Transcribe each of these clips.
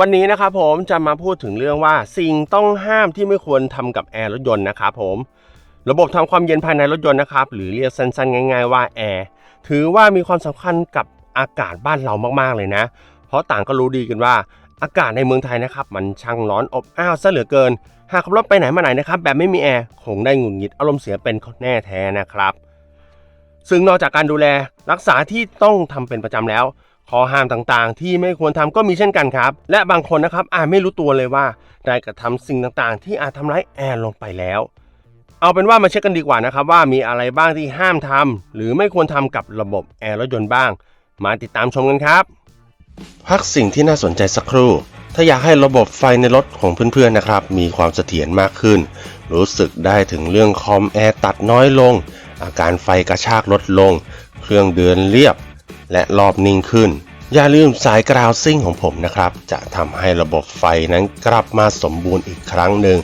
วันนี้นะครับผมจะมาพูดถึงเรื่องว่าสิ่งต้องห้ามที่ไม่ควรทำกับแอร์รถยนต์นะครับผมระบบทำความเย็นภายในรถยนต์นะครับหรือเรียกสั้นๆ ง่าย ๆ ว่าแอร์ถือว่ามีความสำคัญกับอากาศบ้านเรามากๆเลยนะ เพราะต่างก็รู้ดีกันว่าอากาศในเมืองไทยนะครับมันช่างร้อนอบอ้าวซะเหลือเกิน หากขับรถไปไหนมาไหนนะครับแบบไม่มีแอร์คงได้หงุดหงิดอารมณ์เสียเป็นแน่แท้นะครับ ซึ่งนอกจากการดูแลรักษาที่ต้องทำเป็นประจำแล้ว ข้อห้ามต่างๆ ที่ไม่ควรทำก็มีเช่นกันครับ และบางคนนะครับอาจไม่รู้ตัวเลยว่าได้กระทำสิ่งต่างๆ ที่อาจทำร้ายแอร์ลงไปแล้ว เอาเป็นว่ามาเช็คกันดีกว่านะครับว่ามีอะไรบ้างที่ห้ามทำหรือไม่ควรทำกับระบบแอร์รถยนต์บ้าง มาติดตามชมกันครับ พักสิ่งที่น่าสนใจสักครู่ ถ้าอยากให้ระบบไฟในรถของเพื่อนๆนะครับ มีความเสถียรมากขึ้น รู้สึกได้ถึงเรื่องคอมแอร์ตัดน้อยลง อาการไฟกระชากลดลง เครื่องเดินเรียบ และรอบนิ่งขึ้น อย่าลืมสายกราวซิ่งของผมนะครับ จะทำให้ระบบไฟนั้นกลับมาสมบูรณ์อีกครั้งหนึ่ง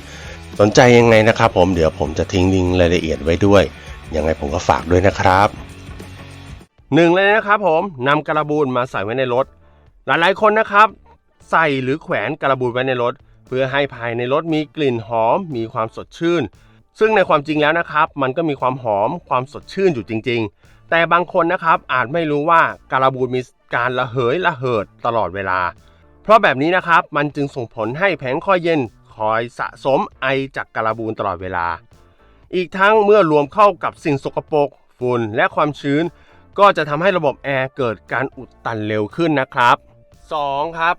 สนใจยังไงนะครับผมเดี๋ยวผมจะทิ้งลิงก์รายละเอียดไว้ด้วย ยังไงผมก็ฝากด้วยนะครับหนึ่งเลยนะครับผมนำกระบูนมาใส่ไว้ในรถ หลายๆคนนะครับ ใส่หรือแขวนกระบูนไว้ในรถ เพื่อให้ภายในรถมีกลิ่นหอม มีความสดชื่น ซึ่งในความจริงแล้วนะครับ มันก็มีความหอมความสดชื่นอยู่จริง ๆ แต่บางคนนะครับอาจไม่รู้ว่าการบูนมีการระเหยระเหิดตลอดเวลา เพราะแบบนี้นะครับมันจึงส่งผลให้แผงคอยเย็นคอยสะสมไอจากการบูนตลอดเวลา อีกทั้งเมื่อรวมเข้ากับสิ่งสกปรกฝุ่นและความชื้น ก็จะทำให้ระบบแอร์เกิดการอุดตันเร็วขึ้นนะครับ 2. ครับ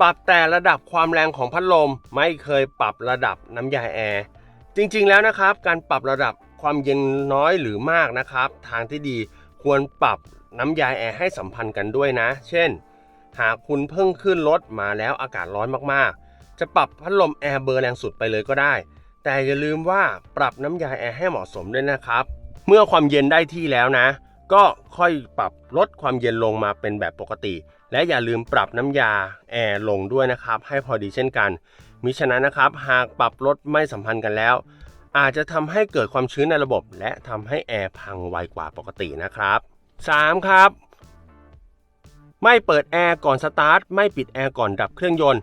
ปรับแต่ระดับความแรงของพัดลมไม่เคยปรับระดับน้ำยาแอร์จริงๆแล้วนะครับ การปรับระดับ ความเย็นน้อยหรือมากนะครับ ทางที่ดีควรปรับน้ำยาแอร์ให้สัมพันธ์กันด้วยนะ เช่น หากคุณเพิ่งขึ้นรถมาแล้วอากาศร้อนมากๆ จะปรับพัดลมแอร์เบอร์แรงสุดไปเลยก็ได้ แต่อย่าลืมว่าปรับน้ำยาแอร์ให้เหมาะสมด้วยนะครับ เมื่อความเย็นได้ที่แล้วนะ ก็ค่อยปรับลดความเย็นลงมาเป็นแบบปกติ และอย่าลืมปรับน้ำยาแอร์ลงด้วยนะครับ ให้พอดีเช่นกันมิฉะนั้นนะครับ หากปรับลดไม่สัมพันธ์กันแล้ว อาจจะทำให้เกิดความชื้นในระบบ และทำให้แอร์พังไวกว่าปกตินะครับ 3. ครับ ไม่เปิดแอร์ก่อนสตาร์ทไม่ปิดแอร์ก่อนดับเครื่องยนต์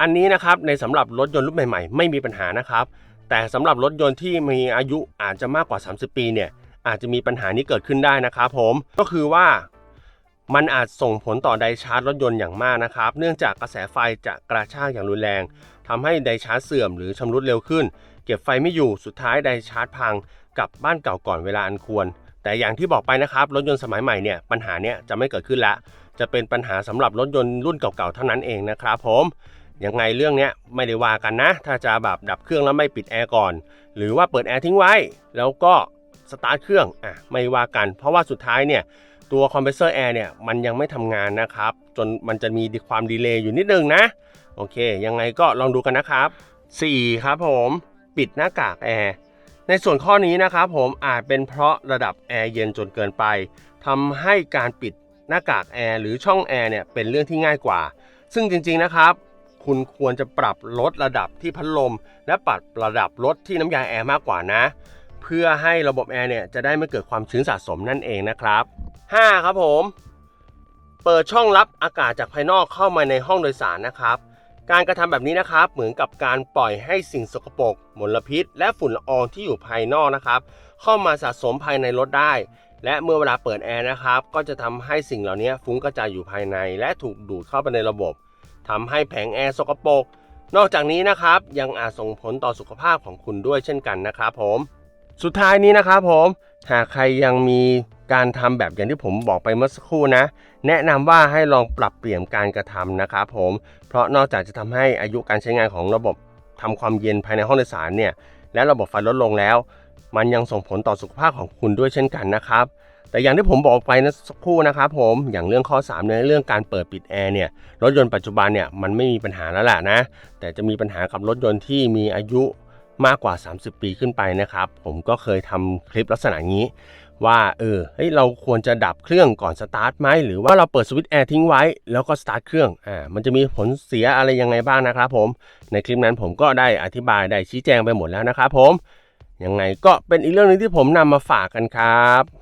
อันนี้นะครับในสำหรับรถยนต์รุ่นใหม่ๆ ไม่มีปัญหานะครับ แต่สำหรับรถยนต์ที่มีอายุอาจจะมากกว่า 30 ปีเนี่ยอาจจะมีปัญหานี้เกิดขึ้นได้นะครับผมก็คือว่ามันอาจส่งผลต่อไดชาร์จรถยนต์อย่างมากนะครับ เนื่องจากกระแสไฟจะกระชากอย่างรุนแรง ทำให้ไดชาร์จเสื่อมหรือชำรุดเร็วขึ้น เก็บไฟไม่อยู่สุดท้ายไดชาร์จพังกลับบ้านเก่าก่อนเวลาอันควร แต่อย่างที่บอกไปนะครับ รถยนต์สมัยใหม่เนี่ยปัญหาเนี้ยจะไม่เกิดขึ้นละจะเป็นปัญหาสำหรับรถยนต์รุ่นเก่าๆเท่านั้นเองนะครับผมยังไงเรื่องเนี้ยไม่ได้ว่ากันนะ ถ้าจะแบบดับเครื่องแล้วไม่ปิดแอร์ก่อน หรือว่าเปิดแอร์ทิ้งไว้ แล้วก็สตาร์ทเครื่องอะไม่ว่ากัน เพราะว่าสุดท้ายเนี่ยตัวคอมเพรสเซอร์แอร์เนี่ยมันยังไม่ทำงานนะครับ จนมันจะมีความดีเลย์อยู่นิดนึงนะ โอเค ยังไงก็ลองดูกันนะครับ 4. ครับผมปิดหน้ากากแอร์ในส่วนข้อนี้นะครับผมอาจเป็นเพราะระดับแอร์เย็นจนเกินไปทำให้การปิดหน้ากากแอร์หรือช่องแอร์เนี่ยเป็นเรื่องที่ง่ายกว่า ซึ่งจริง ๆนะครับคุณควรจะปรับลดระดับที่พัดลม และปรับระดับลดที่น้ำยาแอร์มากกว่านะ เพื่อให้ระบบแอร์เนี่ยจะได้ไม่เกิดความชื้นสะสมนั่นเองนะครับ 5. ครับผม เปิดช่องรับอากาศจากภายนอกเข้ามาในห้องโดยสารนะครับ การกระทำแบบนี้นะครับ เหมือนกับการปล่อยให้สิ่งสกปรกมลพิษ และฝุ่นละอองที่อยู่ภายนอกนะครับ เข้ามาสะสมภายในรถได้ และเมื่อเวลาเปิดแอร์นะครับ ก็จะทำให้สิ่งเหล่านี้ฟุ้งกระจายอยู่ภายใน และถูกดูดเข้าไปในระบบทำให้แผงแอร์สกปรกนอกจากนี้นะครับ ยังอาจส่งผลต่อสุขภาพของคุณด้วยเช่นกันนะครับผม สุดท้ายนี้นะครับผมหากใครยังมี การทำแบบอย่างที่ผมบอกไปเมื่อสักครู่นะ แนะนำว่าให้ลองปรับเปลี่ยนการกระทำนะครับผมเพราะนอกจากจะทำให้อายุการใช้งานของระบบทำความเย็นภายในห้องโดยสารเนี่ยและระบบไฟลดลงแล้ว มันยังส่งผลต่อสุขภาพของคุณด้วยเช่นกันนะครับแต่อย่างที่ผมบอกไปนะสักครู่นะครับผมอย่างเรื่องข้อ 3 ในยเรื่องการเปิดปิดแอร์เนี่ยรถยนต์ปัจจุบันเนี่ยมันไม่มีปัญหาแล้วแหละนะแต่จะมีปัญหากับรถยนต์ที่มีอายุ มากกว่า 30 ปีขึ้นไปนะครับ ผมก็เคยทำคลิปลักษณะนี้ ว่าเออเฮ้ยเราควรจะดับเครื่องก่อนสตาร์ทไหมหรือว่าเราเปิดสวิตช์แอร์ทิ้งไว้แล้วก็สตาร์ทเครื่องอ่ามันจะมีผลเสียอะไรยังไงบ้างนะครับผมในคลิปนั้นผมก็ได้อธิบายได้ชี้แจงไปหมดแล้วนะครับผมยังไงก็เป็นอีกเรื่องหนึงที่ผมนำมาฝากกันครับ